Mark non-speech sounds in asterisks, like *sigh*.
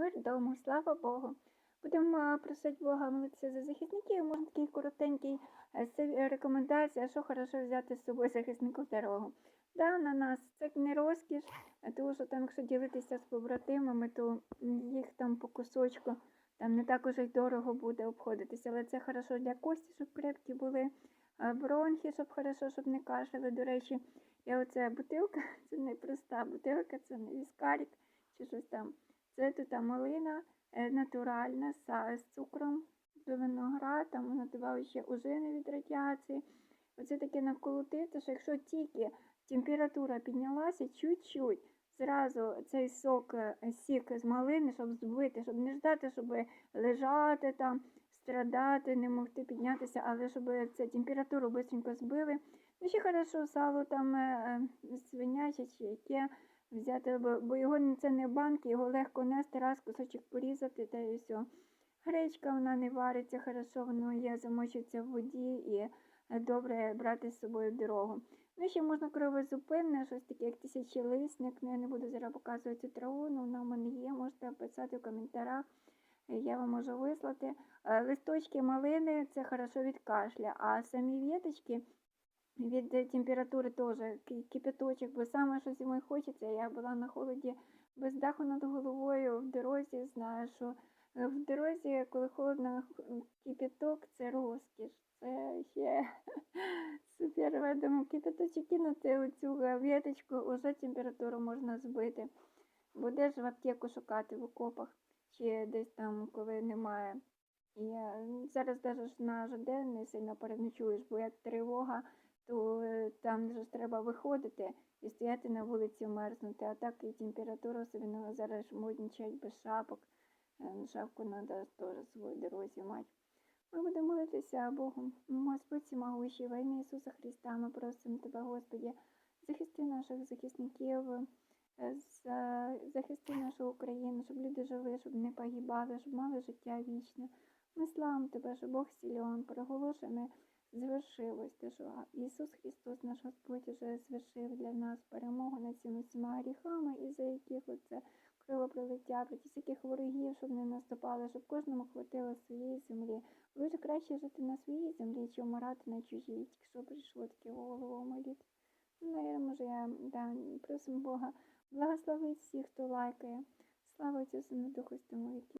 мир дому, слава Богу. Будемо е, просити Бога молитися за захисників. Можна такий коротенький е, е, рекомендація, що хорошо взяти з собою захиснику дорогу. Да, на нас це не розкіш, тому що там, якщо ділитися з побратимами, то їх там по кусочку там не так уже й дорого буде обходитися. Але це хорошо для кості, щоб крепкі були, бронхи, щоб хорошо, щоб не кашляли. До речі, я оця бутилка, *laughs* це не проста бутилка, це не віскарік чи щось там. Це тут малина е, натуральна з цукром до там вона додала ще ожини від радіації. Оце таке наколотити, що якщо тільки температура піднялася чуть-чуть, зразу цей сок, е, сік з малини, щоб збити, щоб не ждати, щоб лежати там, страдати, не могти піднятися, але щоб цю температуру швидко збили. Ну, ще хорошо сало там е, свиняче чи яке взяти, бо, його це не банки, його легко нести, раз кусочок порізати та і все. Гречка вона не вариться хорошо, воно є, замочиться в воді і е, добре брати з собою дорогу. Ну, ще можна кровозупинне, щось таке, як тисячолисник. Ну, я не буду зараз показувати цю траву, але вона в мене є, можете писати в коментарях. е, Я вам можу вислати. Е, Листочки малини це хорошо від кашля, а самі віточки від е, температури теж ки- кипяточок, бо саме що зимою хочеться. Я була на холоді без даху над головою в дорозі. Знаю, що е, *laughs* в дорозі, коли холодно, кипяток це розкіш. Це ще супер. Видимо, кипяточок кинути у цю е, віточку, уже температуру можна збити. Будеш в аптеку шукати в окопах чи десь там, коли немає. І зараз навіть на ЖД не сильно переночуєш, бо як тривога, то е, там ж треба виходити і стояти на вулиці мерзнути. А так і температура особливо зараз ж моднічають без шапок. Е, Шапку треба теж в своїй дорозі мати. Ми будемо молитися Богу. Господь всемогущий, во ім'я Ісуса Христа, ми просимо Тебе, Господі, захисти наших захисників, е, захисти нашу Україну, щоб люди жили, щоб не погибали, щоб мали життя вічне. Ми славимо Тебе, що Бог сильон, проголошене звершилось, те, що Ісус Христос, наш Господь, уже звершив для нас перемогу над цими всіма гріхами, і за яких оце кровопролиття проти всяких ворогів, щоб не наступали, щоб кожному хватило своєї землі. Лише краще жити на своїй землі, чим вмирати на чужій, тільки що прийшло таке голову моліт. Ну, може, я да, просимо Бога благословити всіх, хто лайкає. Слава Отцю, Сину, Духу віки.